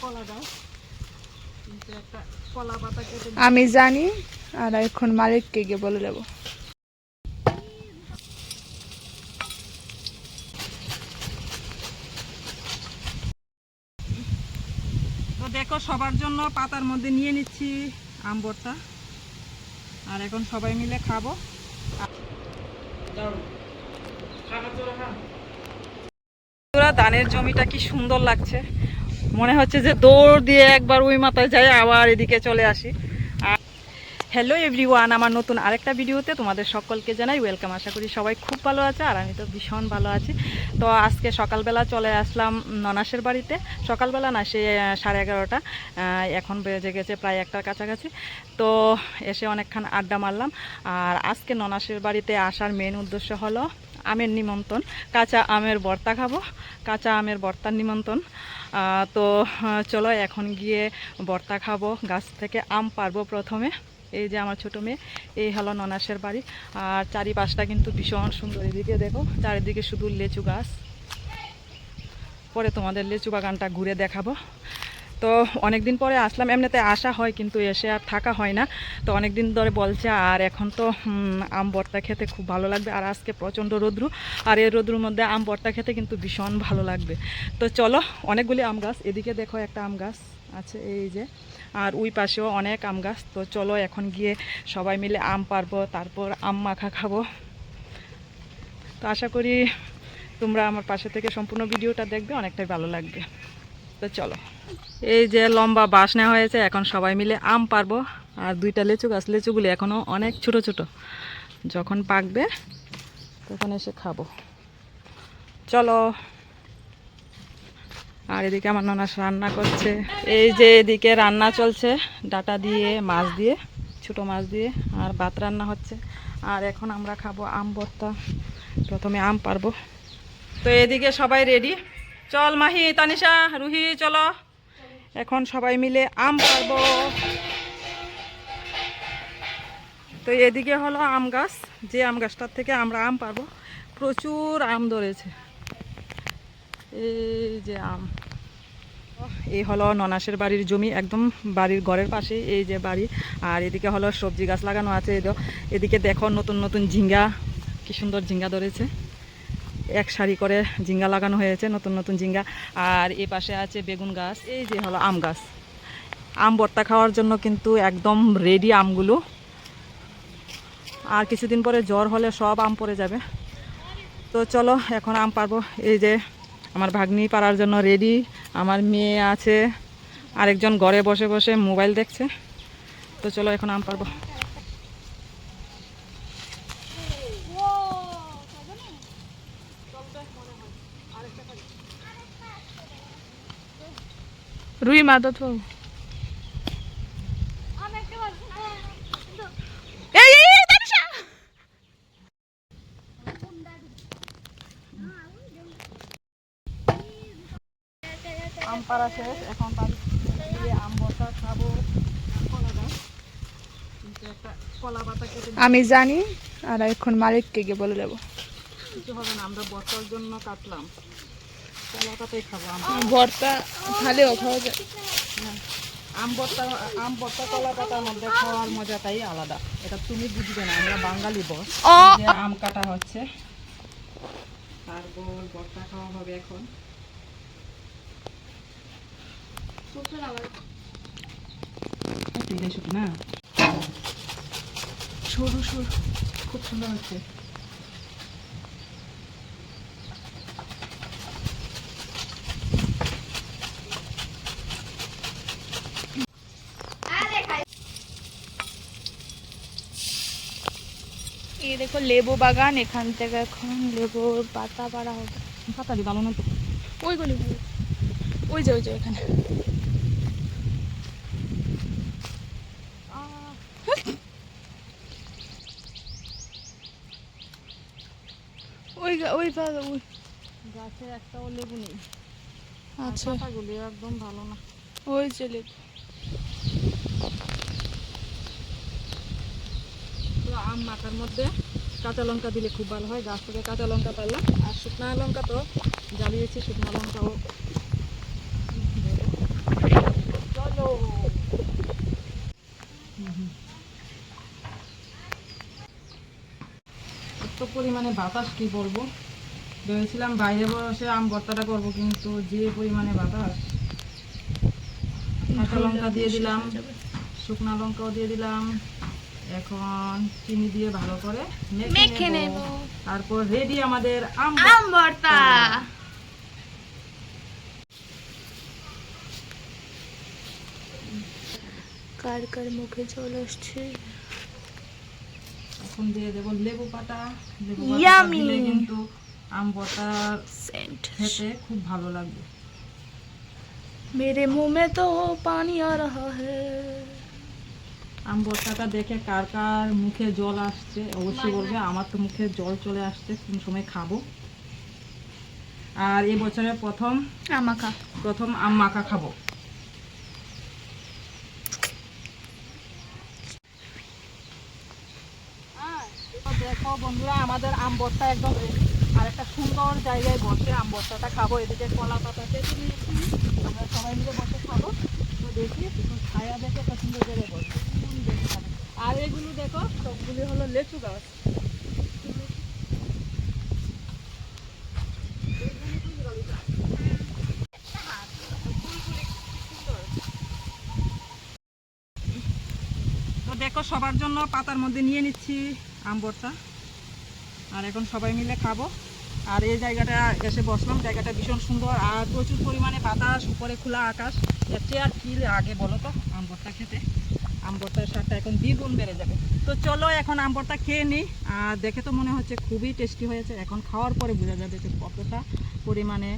কলা গাছ কিন্তু একটা কলা পাতা কেটে আমি জানি আর এখন মালিককে গিয়ে বলে দেবো তো দেখো সবার জন্য পাতার মধ্যে নিয়ে নিচ্ছি আম্বরটা আর এখন সবাই মিলে খাব ধানের জমিটা কি সুন্দর লাগছে মনে হচ্ছে যে দৌড় দিয়ে একবার ওই মাথায় যাই আবার এদিকে চলে আসি। হ্যালো এভরিওয়ান, আমার নতুন আরেকটা ভিডিওতে তোমাদের সকলকে জানাই ওয়েলকাম। আশা করি সবাই খুব ভালো আছে আর আমি তো ভীষণ ভালো আছি। তো আজকে সকালবেলা চলে আসলাম ননাসের বাড়িতে। সকালবেলা না, সে সাড়ে এগারোটা এখন বেজে গেছে প্রায় একটার কাছাকাছি। তো এসে অনেকক্ষণ আড্ডা মারলাম। আর আজকে ননাসের বাড়িতে আসার মেন উদ্দেশ্য হলো আমের নিমন্ত্রণ। কাঁচা আমের ভর্তা খাব। কাঁচা আমের ভর্তার নিমন্ত্রণ। তো চলো এখন গিয়ে ভর্তা খাব। গাছ থেকে আম পারব প্রথমে। এই যে আমার ছোটো মেয়ে, এই হলো ননাসের বাড়ি। আর চারিপাশটা কিন্তু ভীষণ সুন্দর। এদিকে দেখো, চারিদিকে শুধু লেচু গাছ। পরে তোমাদের লেচু বাগানটা ঘুরে দেখাবো। তো অনেক দিন পরে আসলাম। এমনিতে আসা হয় কিন্তু এসে আর থাকা হয় না। তো অনেক দিন ধরে বলছে, আর এখন তো আম বর্তা খেতে খুব ভালো লাগবে। আর আজকে প্রচণ্ড রোদ্রু। আর এই রোদ্রুর মধ্যে আম বর্তা খেতে কিন্তু ভীষণ ভালো লাগবে। তো চলো, অনেকগুলি আম গাছ। এদিকে দেখো একটা আম গাছ আছে এই যে। আর ওই পাশেও অনেক আম গাছ। তো চলো, এখন গিয়ে সবাই মিলে আম পারব, তারপর আম মাখা খাব। তো আশা করি তোমরা আমার পাশে থেকে সম্পূর্ণ ভিডিওটা দেখবে, অনেকটাই ভালো লাগবে। তো চলো। এই যে লম্বা বাঁশ নেওয়া হয়েছে, এখন সবাই মিলে আম পারব আর দুইটা লেচু গাছ, লেচুগুলি এখনও অনেক ছোট ছোট। যখন পাকবে, তখন এসে খাব। চলো। আর এদিকে আমার ননাস রান্না করছে। এই যে এদিকে রান্না চলছে, ডাটা দিয়ে, মাছ দিয়ে, ছোট মাছ দিয়ে, আর ভাত রান্না হচ্ছে। আর এখন আমরা খাব আম ভর্তা। প্রথমে আম পারব তো এদিকে সবাই রেডি চল মাহি, তানিশা, রুহি, চলো। এখন সবাই মিলে আম পারব তো এদিকে হলো আম গাছ, যে আম গাছটার থেকে আমরা আম পারব প্রচুর আম ধরেছে। এই যে আম। এই হলো ননাসের বাড়ির জমি, একদম বাড়ির ঘরের পাশে এই যে বাড়ি। আর এদিকে হলো সবজি গাছ লাগানো আছে এদিকে দেখো নতুন নতুন ঝিঙ্গা, কি সুন্দর ঝিঙ্গা ধরেছে। এক সারি করে ঝিঙ্গা লাগানো হয়েছে, নতুন নতুন ঝিঙ্গা। আর এ পাশে আছে বেগুন গাছ, এই যে হলো আম গাছ। আম ভর্তা খাওয়ার জন্য কিন্তু একদম রেডি আমগুলো। আর কিছুদিন পরে জ্বর হলে সব আম পড়ে যাবে। তো চলো, এখন আম পারব এই যে আমার ভাগ্নি পাড়ার জন্য রেডি আমার মেয়ে আছে। আরেকজন ঘরে বসে বসে মোবাইল দেখছে। তো চলো, এখন আম পারব রুই মাদত বাবু! আম পাড়া শেষ এখন বাড়ি আম বসা খাব কলা গাছ। কিন্তু একটা কলা পাতা কেটে আমি জানি আর এখন মালিককে গিয়ে বলে দেবো। কিছু হবে না আমরা বসার জন্য কাটলাম কলা পাতাই খাব আম ভর্তা খালেও খাওয়া যায়। আম বর্তা আম বর্তা কলা পাতার মধ্যে খাওয়ার মজাটাই আলাদা। এটা তুমি বুঝবে না আমরা বাঙালি বস। আম কাটা হচ্ছে আর গোল খাওয়া হবে এখন। না? সরু সরু খুব সুন্দর হচ্ছে। দেখো লেবু বাগান এখান থেকে এখন লেবুর পাতা পাড়া হবে। পাতা দি ভালো না তো? ওইগুলি। ওই যে ওই যে ওখানে ওই ওই পাতা ওই। গাছে একটাও লেবু নেই। আচ্ছা। পাতাগুলি একদম ভালো না। ওই যে লেবু। আম মাখার মধ্যে। কাঁচা লঙ্কা দিলে খুব ভালো হয়, গাছ থেকে কাঁচা লঙ্কা পারলাম আর শুকনা লঙ্কা তো জ্বালিয়েছি, শুকনা লঙ্কাও। চলো। এত পরিমাণে বাতাস কি বলব? ভেবেছিলাম বাইরে বসে আম বর্তাটা করব, কিন্তু যে পরিমাণে বাতাস। কাঁচা লঙ্কা দিয়ে দিলাম, শুকনা লঙ্কাও দিয়ে দিলাম। এখন চিনি দিয়ে ভালো করে মেখে নেব। তারপর রেডি আমাদের আম ভর্তা। কার কার মুখে জল আসছে? এখন দিয়ে দেব লেবু পাতা। লেবু পাতা দিলে কিন্তু আম ভর্তার সেন্ট খেতে খুব ভালো লাগবে। মেরে মুখ তো পানি আ রা হ্যা আম ভর্তাটা দেখে কার কার মুখে জল আসছে অবশ্যই বলবে আমার তো মুখে জল চলে আসছে কোন সময় খাব। আর এই বছরের প্রথম আমাকা প্রথম আম মাখা খাব দেখো বন্ধুরা আমাদের আম বস্তা একদম। আর একটা সুন্দর জায়গায় বসে আম বস্তাটা খাব এদিকে কলা পাতা কেটে আমরা সবাই মিলে বসে খাব। তো দেখি একটু ছায়া দেখে পছন্দ করে বসে। আর এগুলো দেখো, সবগুলি হলো লেচু গাছ। তো দেখো, সবার জন্য পাতার মধ্যে নিয়ে নিচ্ছি আম ভর্তা আর এখন সবাই মিলে খাব। আর এই জায়গাটা এসে বসলাম, জায়গাটা ভীষণ সুন্দর। আর প্রচুর পরিমাণে বাতাস, উপরে খোলা আকাশ। এর চেয়ে আর কি আগে বলো তো আম ভর্তা খেতে? আম স্বাদটা এখন দ্বিগুণ বেড়ে যাবে। তো চলো এখন আম খেয়ে নিই। আর দেখে তো মনে হচ্ছে খুবই টেস্টি হয়েছে। এখন খাওয়ার পরে বোঝা যাবে যে কতটা পরিমাণে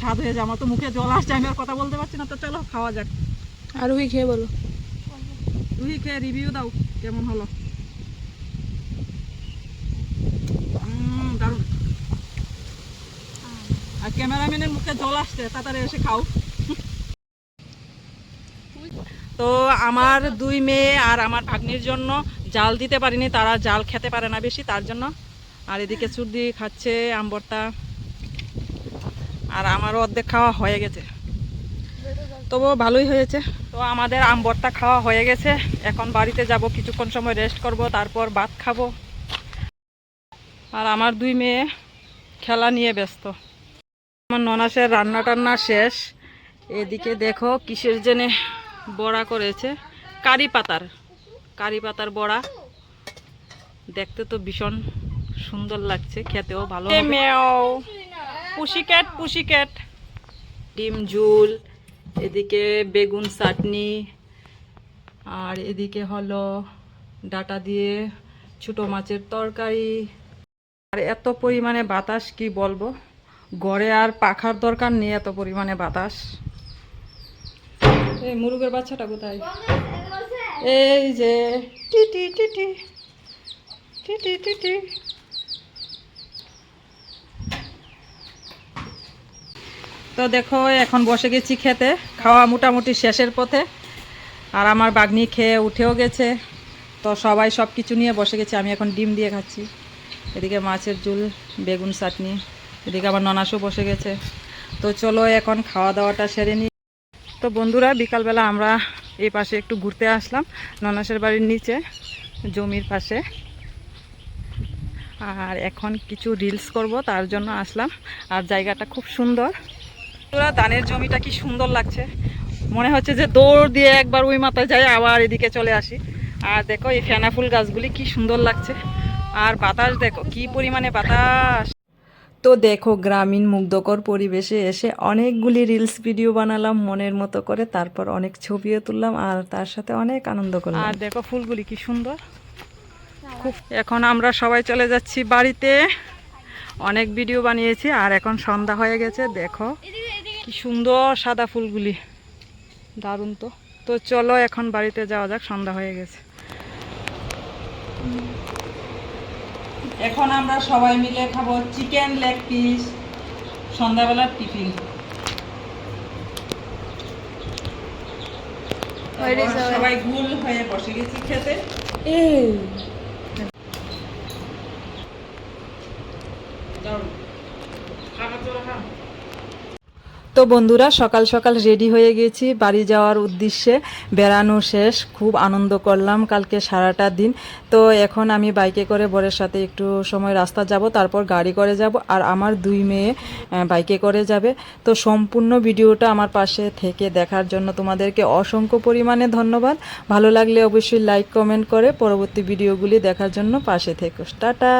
স্বাদ হয়ে যায় আমার তো মুখে জল আসছে আমি আর কথা বলতে পারছি না। তো চলো খাওয়া যাক। আর ওই খেয়ে বলো। তুই খেয়ে রিভিউ দাও কেমন হলো? দারুণ। আর ক্যামেরাম্যানের মুখে জল আসছে তাড়াতাড়ি এসে খাও। তো আমার দুই মেয়ে আর আমার ভাগ্নির জন্য জাল দিতে পারিনি, তারা জাল খেতে পারে না বেশি, তার জন্য। আর এদিকে চুর্দি খাচ্ছে আম্বরটা। আর আমারও অর্ধেক খাওয়া হয়ে গেছে। তবুও ভালোই হয়েছে। তো আমাদের আম ভর্তা খাওয়া হয়ে গেছে। এখন বাড়িতে যাব, কিছুক্ষণ সময় রেস্ট করব, তারপর ভাত খাব। আর আমার দুই মেয়ে খেলা নিয়ে ব্যস্ত। আমার ননাসের রান্না টান্না শেষ। এদিকে দেখো কিসের জেনে বড়া করেছে। কারি পাতার কারি পাতার বড়া। দেখতে তো ভীষণ সুন্দর লাগছে খেতেও ভালো পুষি ক্যাট পুষি ক্যাট ডিম ঝুল এদিকে বেগুন চাটনি আর এদিকে হলো ডাটা দিয়ে ছোটো মাছের তরকারি। আর এত পরিমাণে বাতাস কি বলব? গড়ে আর পাখার দরকার নেই এত পরিমাণে বাতাস। এই মুরগের বাচ্চাটা কোথায়? এই যে টিটি টিটি টিটি টিটি তো দেখো এখন বসে গেছি খেতে। খাওয়া মোটামুটি শেষের পথে। আর আমার বাগনি খেয়ে উঠেও গেছে। তো সবাই সব কিছু নিয়ে বসে গেছে। আমি এখন ডিম দিয়ে খাচ্ছি। এদিকে মাছের ঝুল বেগুন চাটনি। এদিকে আবার ননাসও বসে গেছে। তো চলো এখন খাওয়া দাওয়াটা সেরে নিই তো বন্ধুরা, বিকালবেলা আমরা এই পাশে একটু ঘুরতে আসলাম, ননাসের বাড়ির নিচে, জমির পাশে। আর এখন কিছু রিলস করব, তার জন্য আসলাম। আর জায়গাটা খুব সুন্দর। পুরা ধানের জমিটা কি সুন্দর লাগছে। মনে হচ্ছে যে দৌড় দিয়ে একবার ওই মাথায় যাই, আবার এদিকে চলে আসি। আর দেখো এই ফেনা ফুল গাছগুলি কি সুন্দর লাগছে। আর বাতাস দেখো, কি পরিমাণে বাতাস। তো দেখো গ্রামীণ মুগ্ধকর পরিবেশে এসে অনেকগুলি রিলস ভিডিও বানালাম মনের মতো করে, তারপর অনেক ছবিও তুললাম আর তার সাথে অনেক আনন্দ করলাম। আর দেখো ফুলগুলি কি সুন্দর। খুব এখন আমরা সবাই চলে যাচ্ছি বাড়িতে। অনেক ভিডিও বানিয়েছি আর এখন সন্ধ্যা হয়ে গেছে, দেখো কি সুন্দর সাদা ফুলগুলি। দারুণ তো। তো চলো এখন বাড়িতে যাওয়া যাক, সন্ধ্যা হয়ে গেছে। এখন আমরা সবাই মিলে খাব চিকেন লেগ পিস সন্ধ্যাবেলার টিফিন। সবাই গুল হয়ে বসে গেছি খেতে দারুণ। খাবার চলো খা। তো বন্ধুরা, সকাল সকাল রেডি হয়ে গেছি। বাড়ি যাওয়ার উদ্দেশ্যে বেড়ানো শেষ। খুব আনন্দ করলাম কালকে সারাটা দিন। তো এখন আমি বাইকে করে বরের সাথে একটু সময় রাস্তা যাব, তারপর গাড়ি করে যাব, আর আমার দুই মেয়ে বাইকে করে যাবে। তো সম্পূর্ণ ভিডিওটা আমার পাশে থেকে দেখার জন্য তোমাদেরকে অসংখ্য পরিমাণে ধন্যবাদ। ভালো লাগলে অবশ্যই লাইক কমেন্ট করে পরবর্তী ভিডিওগুলি দেখার জন্য পাশে থেকো। টাটা!